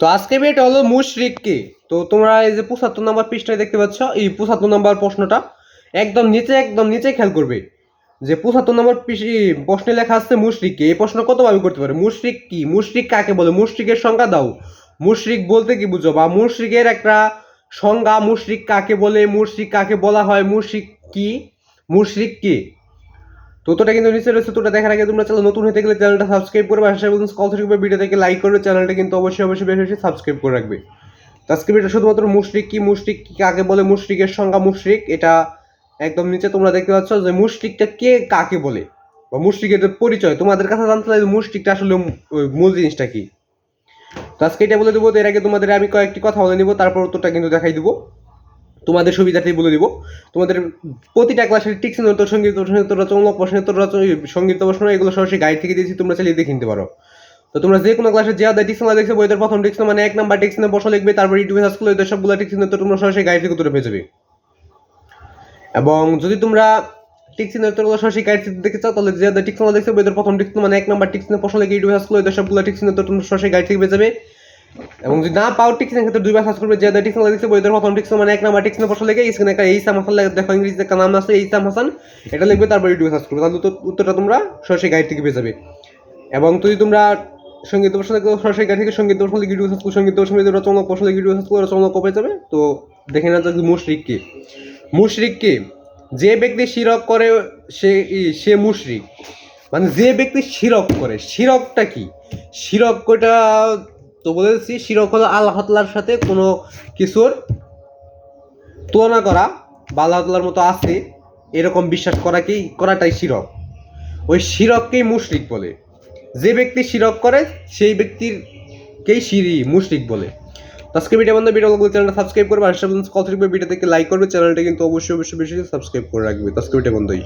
তো আজকে এটা হলো মুশরিক কি তো তোমরা এই যে পঁচাত্তর নম্বর পৃষ্ঠায় দেখতে পাচ্ছ, এই পঁচাত্তর নম্বর প্রশ্নটা একদম নিচে একদম নিচে খেয়াল করবে। যে পঁচাত্তর নম্বর প্রশ্নে লেখা আছে মুশরিক কি এই প্রশ্ন কতভাবে করতে পারে? মুশরিক কি? মুশরিক কাকে বলে? মুশরিকের সংজ্ঞা দাও। মুশরিক বলতে কি বুঝো? বা মুশরিকের একটা সংজ্ঞা মুশরিক কাকে বলে? মুশরিক কাকে বলা হয়? মুশরিক কি? মুশরিক কি? তোটা কিন্তু নিচে রয়েছে, তোটা দেখার আগে তোমরা চ্যানেল নতুন হতে গেলে চ্যানেলটা সাবস্ক্রাইব করবে। আশা করি কল থেকে ভিডিও থেকে লাইক করবে চ্যানেলটা কিন্তু অবশ্যই অবশ্যই বেশি বেশি সাবস্ক্রাইব করে রাখবে। আজকে ভিডিও শুধুমাত্র মুশরিক, কি মুশরিক, কি কাকে বলে, মুশরিকের সংজ্ঞা মুশরিক, এটা একদম নিচে তোমরা দেখতে পাচ্ছ যে মুশরিকটা কে, কাকে বলে, বা মুশরিকের পরিচয়, তোমাদের কাছে জানতে চাই মুশরিকটা আসলে মূল জিনিসটা কি? তো আজকে এটা বলে দেবো এর আগে তোমাদের আমি কয়েকটি কথা বলে নিব, তারপর উত্তরটা কিন্তু দেখাই দিব। তোমাদের সুবিধাতেই বলে দিব তোমাদের প্রতিটা ক্লাসের টিক্স উত্তর সংগীত রচনা প্রশ্ন উত্তর রচনা সংগীত প্রশ্ন এগুলো সরাসরি গাইড থেকে দিয়েছি তোমরা চালিয়ে দেখে নিতে পারো তো তোমরা যে কোনো ক্লাসে যে আদায় টিক্স দেখছ বইদের প্রথম টিক্স মানে এক নাম্বার টিক্স প্রশ্ন লিখবে তারপর ইউটিউবে সার্চ করলে সবগুলো টিক্স উত্তর তোমরা সরাসরি গাইড থেকে উত্তর পেয়ে যাবে এবং যদি তোমরা টিক্স উত্তরগুলো সরাসরি গাইড থেকে দেখতে চাও তাহলে যে আদায় টিক্স দেখছ বইদের প্রথম টিক্স মানে এক নাম্বার টিক্স প্রশ্ন লিখে ইউটিউবে সার্চ করলে সবগুলো টিক্স উত্তর তোমরা সরাসরি গাইড থেকে পেয়ে যাবে এবং যদি না পাও টিক্স ক্ষেত্রে দুইবার সার্চ করবে, যে টিক্স দেখছে বইদের প্রথম টিক্স মানে এক নাম্বার টিক্স প্রশ্ন লিখে স্ক্রিনে একটা এইসাম হাসান লেখা দেখো ইংরেজিতে একটা নাম আছে এইসাম হাসান, এটা লিখবে, তারপর ইউটিউবে সার্চ করবে। তাহলে উত্তর- উত্তরটা তোমরা সরাসরি গাইড থেকে পেয়ে যাবে। এবং যদি তোমরা সংগীত প্রশ্ন দেখো, সরাসরি গাইড থেকে সংগীত প্রশ্ন লিখে ইউটিউবে সার্চ করো, সংগীত প্রশ্ন লিখে রচনা প্রশ্ন লিখে ইউটিউবে সার্চ করে, রচনা কপে যাবে। তো দেখে না যে মুশরিক কে। মুশরিক কে? যে ব্যক্তি শিরক করে, সে সে মুশরিক। মানে যে ব্যক্তি শিরক করে, শিরকটা কি? শিরক ওটা তো বলেছি, শিরক হলো আল্লাহ সাথে কোনো কিছুর তুলনা করা। বা আল্লাহ মতো আছে, এরকম বিশ্বাস করাকেই করাটাই শিরক। ওই শিরককেই মুশরিক বলে। যে ব্যক্তি শিরক করে, সেই ব্যক্তিরকেই শিরি, মুশরিক বলে। আজকে ভিডিও বন্ধু ভিডিও লাগলে চ্যানেলটা সাবস্ক্রাইব করবে। আর কল থেকে ভিডিও লাইক করবে। চ্যানেলটা কিন্তু অবশ্যই অবশ্যই বেশি সাবস্ক্রাইব করে রাখবে। আজকে ভিডিও বন্ধুই।